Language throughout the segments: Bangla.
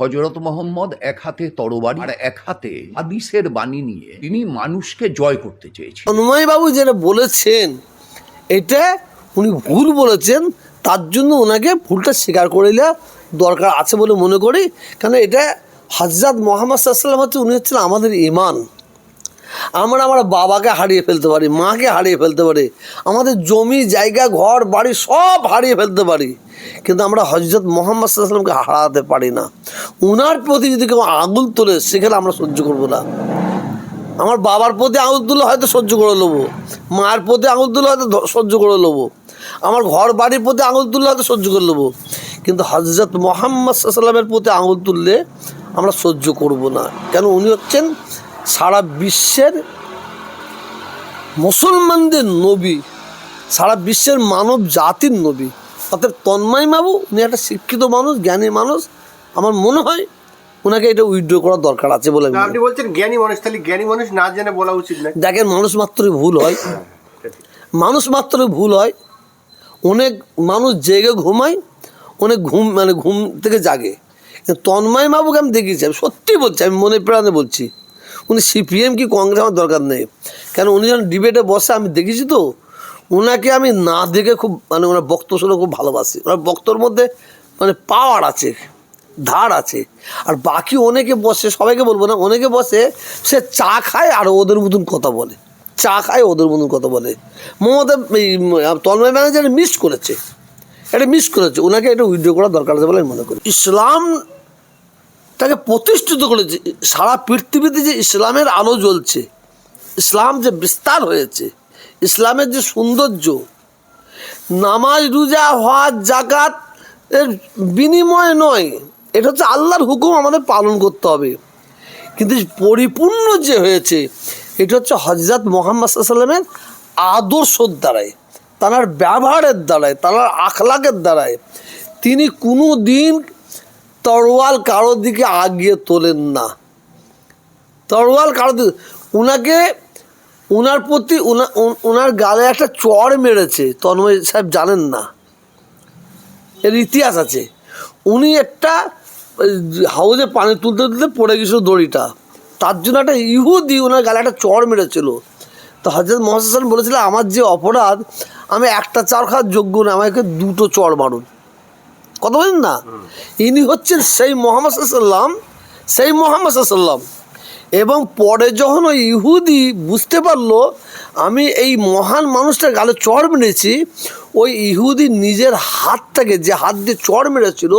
হজরত মোহাম্মদ এক হাতে তরবারি আর এক হাতে হাদিসের বাণী নিয়ে তিনি মানুষকে জয় করতে চেয়েছেন তন্ময় বাবু যেটা বলেছেন, এটা উনি ভুল বলেছেন, তার জন্য ওনাকে ভুলটা স্বীকার করে দরকার আছে বলে মনে করি। কারণ এটা হাজরাত মোহাম্মদ সাল্লাম হচ্ছে, উনি হচ্ছেন আমাদের ইমান আমরা আমার বাবাকে হারিয়ে ফেলতে পারি, মাকে হারিয়ে ফেলতে পারি, আমাদের জমি, জায়গা, ঘর, বাড়ি সব হারিয়ে ফেলতে পারি। কিন্তু আমরা হজরত মোহাম্মদ সাল্লামকে হারাতে পারি না। ওনার প্রতি যদি কেউ আঙুল তোলে, সেখানে আমরা সহ্য করব না। আমার বাবার প্রতি আঙুল তুলে হয়তো সহ্য করে নেব মায়ের প্রতি আঙুল তুলে হয়তো সহ্য করে নেব, আমার ঘর বাড়ির প্রতি আঙুল তুললে হয়তো সহ্য করে নেব। কিন্তু হজরত মোহাম্মদ সাল্লামের প্রতি আঙুল তুললে আমরা সহ্য করব না। কেন? উনি হচ্ছেন সারা বিশ্বের মুসলমানদের নবী সারা বিশ্বের মানব জাতির নবী। অর্থাৎ তন্ময় বাবু উনি একটা শিক্ষিত মানুষ জ্ঞানী মানুষ। আমার মনে হয় ওনাকে এটা উইথড্র করার দরকার আছে বলে না, আপনি বলছেন জ্ঞানী মানুষ তাহলে জ্ঞানী মানুষ না জেনে বলা উচিত নয় দেখেন মানুষ মাত্রই ভুল হয়। মানুষ মাত্রই ভুল হয়। অনেক মানুষ জেগে ঘুমায় অনেক ঘুম মানে ঘুম থেকে জাগে। তন্ময় বাবুকে আমি দেখিয়েছি আমি সত্যি বলছি আমি মনে প্রাণে বলছি। উনি সিপিএম কি কংগ্রেস আমার দরকার নেই। কেন উনি যখন ডিবেটে বসে, আমি দেখেছি তো ওনাকে আমি না দেখে খুব মানে ওনার বক্তব্য শুনে খুব ভালোবাসি। ওনার বক্তব্যর মধ্যে মানে পাওয়ার আছে, ধার আছে। আর বাকি অনেকে বসে, সবাইকে বলব না, অনেকে বসে, সে চা খায় আর ওদের মতন কথা বলে। চা খায়, ওদের মতন কথা বলে। মমতা তন্ময় ম্যানেজার মিস করেছে। এটা মিস করেছে। ওনাকে এটা উইথড্র করা দরকার আছে বলে আমি মনে করি। ইসলাম তাকে প্রতিষ্ঠিত করেছে। সারা পৃথিবীতে যে ইসলামের আলো জ্বলছে, ইসলাম যে বিস্তার হয়েছে, ইসলামের যে সৌন্দর্য, নামাজ, রোজা, হজ জাকাত এর বিনিময় নয়, এটা হচ্ছে আল্লাহর হুকুম আমাদের পালন করতে হবে। কিন্তু পরিপূর্ণ যে হয়েছে, এটা হচ্ছে হজরত মোহাম্মদ সাল্লামের আদর্শর দ্বারাই তার ব্যবহারের দ্বারাই তার আখলাকের দ্বারাই তিনি কোনো দিন তরোয়াল কারোর দিকে আগিয়ে তোলেন না। তরোয়াল কারোর দিকে উনাকে উনার প্রতি উনা- উন- উনার গালে একটা চর মেরেছে, তন্ময় সাহেব জানেন না। এর ইতিহাস আছে। উনি একটা হাউজে পানি তুলতে তুলতে পড়ে গেছিল দড়িটা। তার জন্য একটা ইহুদি ওনার গালে একটা চর মেরেছিল। তো হজরত মহাসান বলেছিল, আমার যে অপরাধ, আমি একটা চার খাওয়ার যোগ্য না আমাকে দুটো চর মারুন। কথা বলেন না? ইনি হচ্ছেন সেই মোহাম্মদ সাল্লাম সেই মোহাম্মদ সাল্লাম এবং পরে যখন ওই ইহুদি বুঝতে পারল আমি এই মহান মানুষটার গালে চড় মেরেছি ওই ইহুদি নিজের হাতটাকে যে হাত দিয়ে চড় মেরেছিল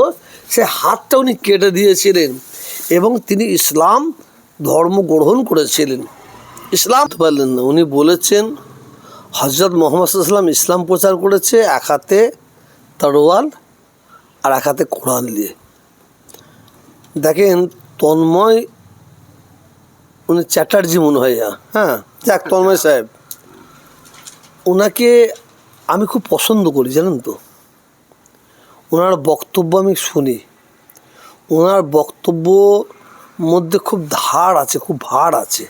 সে হাতটা উনি কেটে দিয়েছিলেন। এবং তিনি ইসলাম ধর্ম গ্রহণ করেছিলেন। ইসলাম পারলেন না। উনি বলেছেন হজরত মোহাম্মদ সাল্লাম ইসলাম প্রচার করেছে এক হাতে তরোয়াল আর এক হাতে কোরআন নিয়ে দেখেন, তন্ময়, উনি চ্যাটার্জি মনে হয় হ্যাঁ? যাক, তন্ময় সাহেব। ওনাকে আমি খুব পছন্দ করি, জানেন তো? ওনার বক্তব্য আমি শুনি। ওনার বক্তব্য মধ্যে খুব ধার আছে, খুব ভার আছে।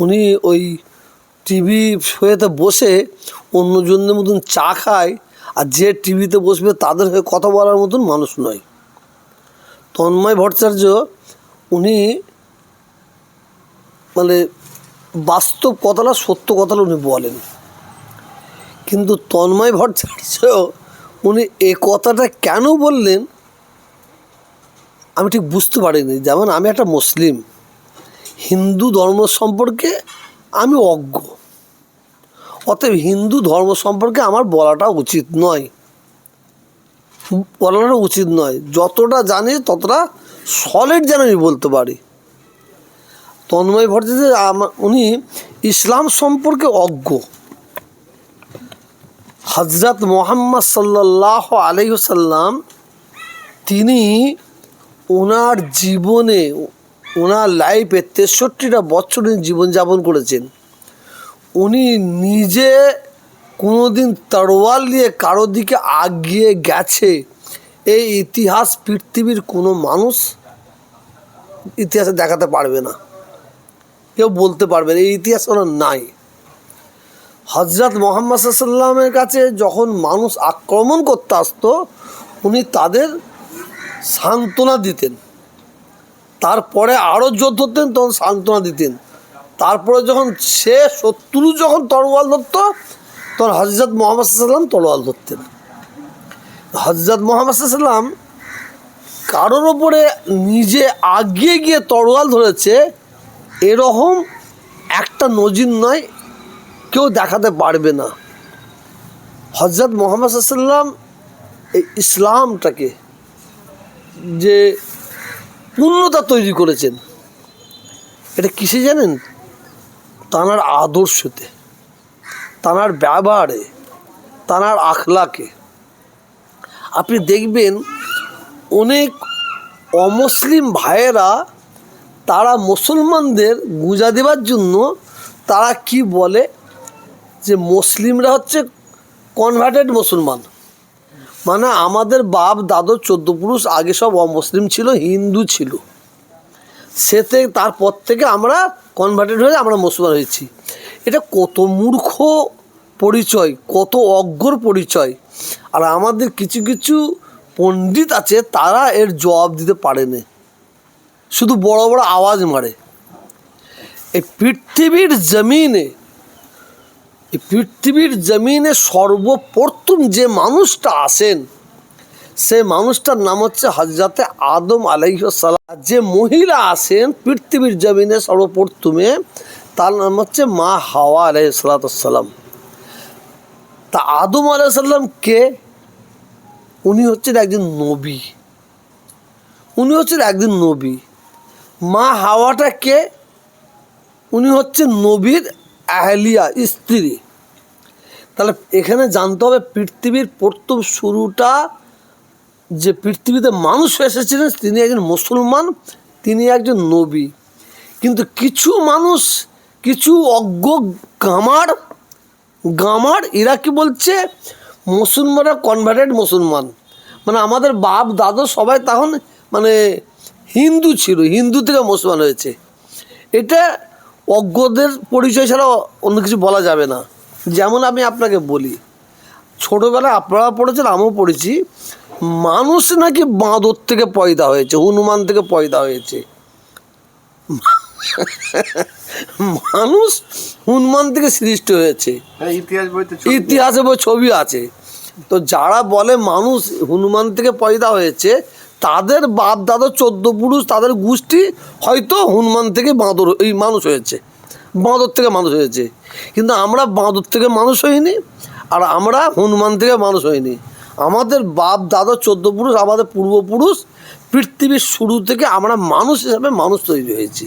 উনি ওই টিভি শোয়েতে বসে অন্যজনের মতন চা খায় আর যে টিভিতে বসবে তাদের হয়ে কথা বলার মতন মানুষ নয়। তন্ময় ভট্টাচার্য, উনি মানে বাস্তব কথাটা, সত্য কথাটা উনি বলেন। কিন্তু তন্ময় ভট্টাচার্য, উনি এ কথাটা কেন বললেন, আমি ঠিক বুঝতে পারিনি। যেমন আমি একটা মুসলিম, হিন্দু ধর্ম সম্পর্কে আমি অজ্ঞ। অতএব হিন্দু ধর্ম সম্পর্কে আমার বলাটা উচিত নয়। বলাটা উচিত নয়। যতটা জানি ততটা সলিড যেন আমি বলতে পারি। তন্ময় ভট্টাচার্য উনি ইসলাম সম্পর্কে অজ্ঞ। হজরত মোহাম্মদ সাল্লাহ আলহিসাল্লাম তিনি ওনার জীবনে ওনার লাইফে তেষট্টিটা বছর জীবনযাপন করেছেন। উনি নিজে কোনোদিন তরোয়াল নিয়ে কারোর দিকে আগিয়ে গেছে। এই ইতিহাস পৃথিবীর কোনো মানুষ ইতিহাসে দেখাতে পারবে না। কেউ বলতে পারবে না, এই ইতিহাস ওনার নাই। হজরত মোহাম্মদ সাল্লামের কাছে যখন মানুষ আক্রমণ করতে আসতো, উনি তাদের সান্ত্বনা দিতেন। তারপরে আরও জোর ধরতেন তখন সান্ত্বনা দিতেন। তারপরে যখন সে শত্রু যখন তরোয়াল ধরত, তখন হজরত মোহাম্মদ সাল্লাম তরোয়াল ধরতেন। হজরত মোহাম্মদ সাল্লাম কারোর ওপরে নিজে আগিয়ে গিয়ে তরোয়াল ধরেছে, এরকম একটা নজির নয় কেউ দেখাতে পারবে না। হজরত মোহাম্মদ সাল্লাম এই ইসলামটাকে যে পূর্ণতা তৈরি করেছেন, এটা কিসে জানেন? তানার আদর্শতে, তানার ব্যবহারে, তানার আখলাকে। আপনি দেখবেন অনেক অমুসলিম ভাইয়েরা তারা মুসলমানদের গুজা দেওয়ার জন্য তারা কি বলে? যে মুসলিমরা হচ্ছে কনভার্টেড মুসলমান। মানে আমাদের বাপ, দাদু, চোদ্দ পুরুষ আগে সব অমুসলিম ছিল, হিন্দু ছিল। সেতে তারপর থেকে আমরা কনভার্টেড হয়ে আমরা মুসলমান হয়েছি। এটা কত মূর্খ পরিচয়, কত অজ্ঞর পরিচয়। আর আমাদের কিছু কিছু পণ্ডিত আছে, তারা এর জবাব দিতে পারে পারেনি শুধু বড় বড় আওয়াজ মারে। এই পৃথিবীর জমিনে, এই পৃথিবীর জমিনে সর্বপ্রথম যে মানুষটা আসেন সে মানুষটার নাম হচ্ছে হজরতে আদম আলাইসাল্লাম যে মহিলা আসেন পৃথিবীর জমিনে সর্বপ্রথমে, তার নাম হচ্ছে মা হাওয়া আলাইসালাম তা আদম আলাইসাল্লাম কে? উনি হচ্ছেন একজন নবী। উনি হচ্ছেন একজন নবী। মা হাওয়াটা কে? উনি হচ্ছে নবীর আহলিয়া, স্ত্রী। তাহলে এখানে জানতে হবে পৃথিবীর প্রথম শুরুটা যে পৃথিবীতে মানুষ এসেছিলেন, তিনি একজন মুসলমান, তিনি একজন নবী। কিন্তু কিছু মানুষ, কিছু অজ্ঞ গামার গামার, এরা কি বলছে? মুসলমানরা কনভার্টেড মুসলমান। মানে আমাদের বাপ, দাদু সবাই তখন মানে হিন্দু ছিল, হিন্দু থেকে মুসলমান হয়েছে। এটা অজ্ঞদের পরিচয় ছাড়া অন্য কিছু বলা যাবে না। যেমন আমি আপনাকে বলি, ছোটোবেলায় আপনারা পড়েছেন, আমিও পড়েছি। মানুষ নাকি বাঁদর থেকে পয়দা হয়েছে হনুমান থেকে পয়দা হয়েছে। মানুষ হনুমান থেকে সৃষ্টি হয়েছে। হ্যাঁ ইতিহাস ইতিহাসে বই ছবি আছে। তো যারা বলে মানুষ হনুমান থেকে পয়দা হয়েছে তাদের বাপ দাদা চোদ্দ পুরুষ তাদের গোষ্ঠী হয়তো হনুমান থেকে বাঁদর এই মানুষ হয়েছে। বাঁদর থেকে মানুষ হয়েছে। কিন্তু আমরা বাঁদর থেকে মানুষ হইনি আর আমরা হনুমান থেকে মানুষ হইনি। আমাদের বাপ, দাদা, চোদ্দ পুরুষ, আমাদের পূর্বপুরুষ, পৃথিবীর শুরু থেকে আমরা মানুষ হিসাবে মানুষ তৈরি হয়েছি।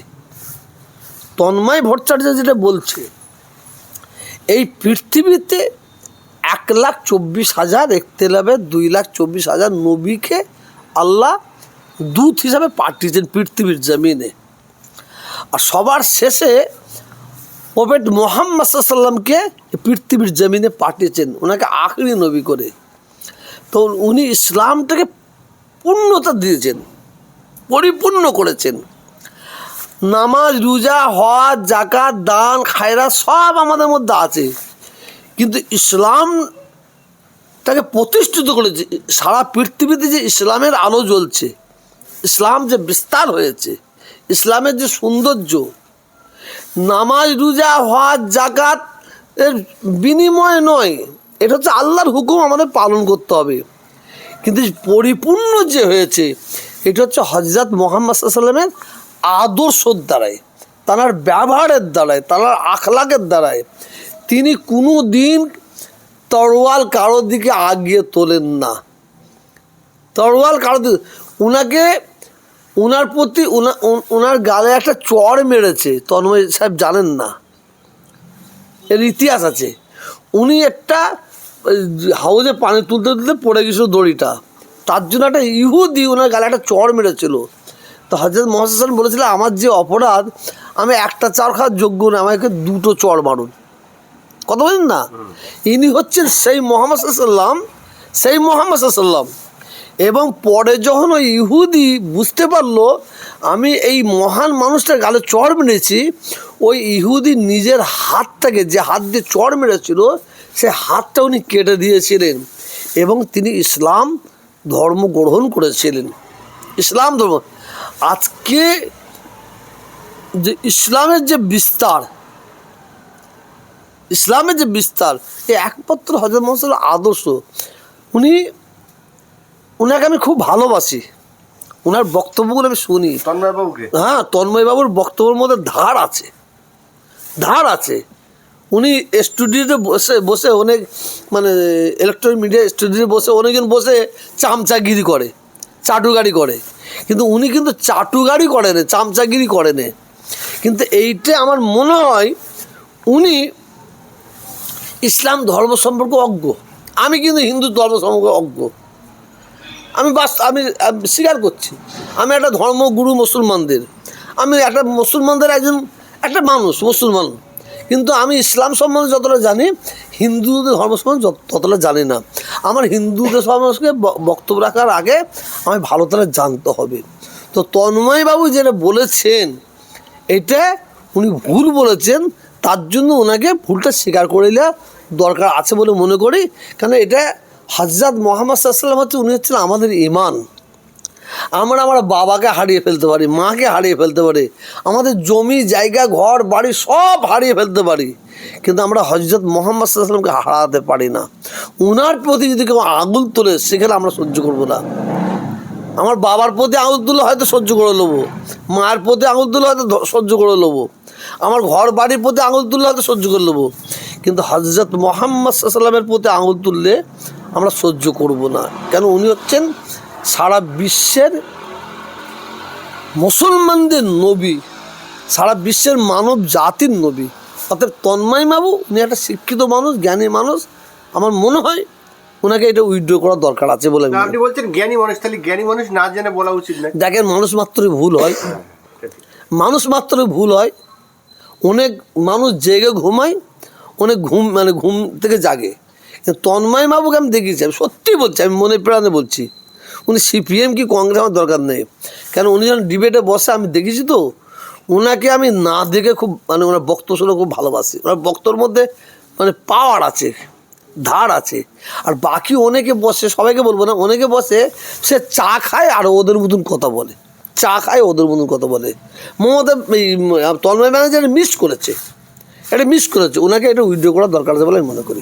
তন্ময় ভট্টাচার্য যেটা বলছে, এই পৃথিবীতে এক লাখ চব্বিশ হাজার একতেলাবে, দুই লাখ চব্বিশ হাজার নবীকে আল্লাহ দূত হিসাবে পাঠিয়েছেন পৃথিবীর জমিনে। আর সবার শেষে প্রফেট মোহাম্মদ সাল্লামকে পৃথিবীর জমিনে পাঠিয়েছেন, ওনাকে আখরি নবী করে। তো উনি ইসলামটাকে পূর্ণতা দিয়েছেন, পরিপূর্ণ করেছেন। নামাজ, রোজা, হজ জাকাত দান খায়রা সব আমাদের মধ্যে আছে। কিন্তু ইসলামটাকে প্রতিষ্ঠিত করেছে, সারা পৃথিবীতে যে ইসলামের আলো জ্বলছে, ইসলাম যে বিস্তার হয়েছে, ইসলামের যে সৌন্দর্য, নামাজ, রোজা, হজ জাকাত এর বিনিময় নয় এটা হচ্ছে আল্লাহর হুকুম আমাদের পালন করতে হবে। কিন্তু পরিপূর্ণ যে হয়েছে, এটা হচ্ছে হজরত মোহাম্মদ সাল্লামের আদর্শর দ্বারাই তার ব্যবহারের দ্বারাই তার আখলাকের দ্বারাই তিনি কোনো দিন তরোয়াল কারোর দিকে আগিয়ে তোলেন না। তরোয়াল কারোর দিকে ওনাকে ওনার প্রতি ওনা- ওনার গালে একটা চর মেরেছে, তন্ময় সাহেব জানেন না। এর ইতিহাস আছে। উনি একটা হাউজে পানি তুলতে তুলতে পড়ে গেছিল দড়িটা। তার জন্য একটা ইহুদি ওনার গালে একটা চড় মেরেছিল। তো হজরত মহাসান বলেছিল, আমার যে অপরাধ, আমি একটা চার খাওয়ার যোগ্য না আমাকে দুটো চর মারুন। কথা বলেন না? ইনি হচ্ছেন সেই মোহাম্মদ সাল্লাম সেই মোহাম্মদ সাল্লাম এবং পরে যখন ওই ইহুদি বুঝতে পারল, আমি এই মহান মানুষটার গালে চড় মেরেছি ওই ইহুদি নিজের হাতটাকে যে হাত দিয়ে চড় মেরেছিল সে হাতটা উনি কেটে দিয়েছিলেন এবং তিনি ইসলাম ধর্ম গ্রহণ করেছিলেন। ইসলাম ধর্ম। আজকে যে ইসলামের যে বিস্তার ইসলামের যে বিস্তার এই একমাত্র হজরত মোহাম্মদের আদর্শ। উনি উনাকে আমি খুব ভালোবাসি। ওনার বক্তব্যগুলো আমি শুনি। তন্ময় বাবুকে হ্যাঁ তন্ময়বাবুর বক্তব্যের মধ্যে ধার আছে। ধার আছে। উনি স্টুডিওতে বসে বসে অনেক মানে ইলেকট্রনিক মিডিয়া স্টুডিওতে বসে অনেকজন বসে চামচাগিরি করে চাটুগাড়ি করে। কিন্তু উনি কিন্তু চাটুগাড়ি করে না, চামচাগিরি করে না। কিন্তু এইটা আমার মনে হয় উনি ইসলাম ধর্ম সম্পর্কে অজ্ঞ। আমি কিন্তু হিন্দু ধর্ম সম্পর্কে অজ্ঞ। আমি বাস আমি স্বীকার করছি। আমি একটা ধর্মগুরু মুসলমানদের। আমি একটা মুসলমানদের একজন একটা মানুষ, মুসলমান। কিন্তু আমি ইসলাম সম্বন্ধে যতটা জানি, হিন্দুদের ধর্ম সম্বন্ধে ততটা জানি না। আমার হিন্দুদের ব- বক্তব্য রাখার আগে আমি ভালো তারা জানতে হবে। তো তন্ময়বাবু যেটা বলেছেন, এটা উনি ভুল বলেছেন, তার জন্য ওনাকে ভুলটা স্বীকার করে নেওয়া দরকার আছে বলে মনে করি। কারণ এটা হজরত মোহাম্মদ সাল্লাম হচ্ছে, উনি হচ্ছেন আমাদের ইমান আমরা আমার বাবাকে হারিয়ে ফেলতে পারি, মাকে হারিয়ে ফেলতে পারি, আমাদের জমি, জায়গা, ঘর, বাড়ি সব হারিয়ে ফেলতে পারি, কিন্তু আমরা হজরত মোহাম্মদ সাল্লামকে হারাতে পারি না। উনার প্রতি যদি কেউ আগুল তোলে, সেখানে আমরা সহ্য করব না। আমার বাবার প্রতি আঙুল তুলে হয়তো সহ্য করে নেব, মায়ের প্রতি আঙুল তুলে হয়তো সহ্য করে নেব, আমার ঘর, বাড়ির প্রতি আঙুল তুললে হয়তো সহ্য করে নেব, কিন্তু হজরত মোহাম্মদ সাল্লামের প্রতি আঙুল তুললে আমরা সহ্য করব না। কেন? উনি হচ্ছেন সারা বিশ্বের মুসলমানদের নবী সারা বিশ্বের মানব জাতির নবী। অর্থাৎ তন্ময় বাবু উনি একটা শিক্ষিত মানুষ জ্ঞানী মানুষ। আমার মনে হয় ওনাকে এটা উইথড্র করার দরকার আছে বলে আপনি বলছেন জ্ঞানী মানুষ তাহলে জ্ঞানী মানুষ না জেনে বলা উচিত না। দেখেন মানুষ মাত্রই ভুল হয়। মানুষ মাত্রই ভুল হয়। অনেক মানুষ জেগে ঘুমায় অনেক ঘুম মানে ঘুম থেকে জাগে। তন্ময় বাবুকে আমি দেখিয়েছি আমি সত্যি বলছি আমি মনে প্রাণে বলছি। উনি সিপিএম কি কংগ্রেস আমার দরকার নেই। কেন উনি যখন ডিবেটে বসে, আমি দেখেছি তো ওনাকে আমি না দেখে খুব মানে ওনার বক্তব্য শুনে খুব ভালোবাসি। ওনার বক্তর মধ্যে মানে পাওয়ার আছে, ধার আছে। আর বাকি অনেকে বসে, সবাইকে বলব না, অনেকে বসে, সে চা খায় আর ওদের মতন কথা বলে। চা খায়, ওদের মতন কথা বলে। মমতা, এই, তন্ময় ম্যানেজার মিস করেছে। এটা মিস করেছে। ওনাকে এটা উইথড্র করার দরকার আছে বলে আমি মনে করি।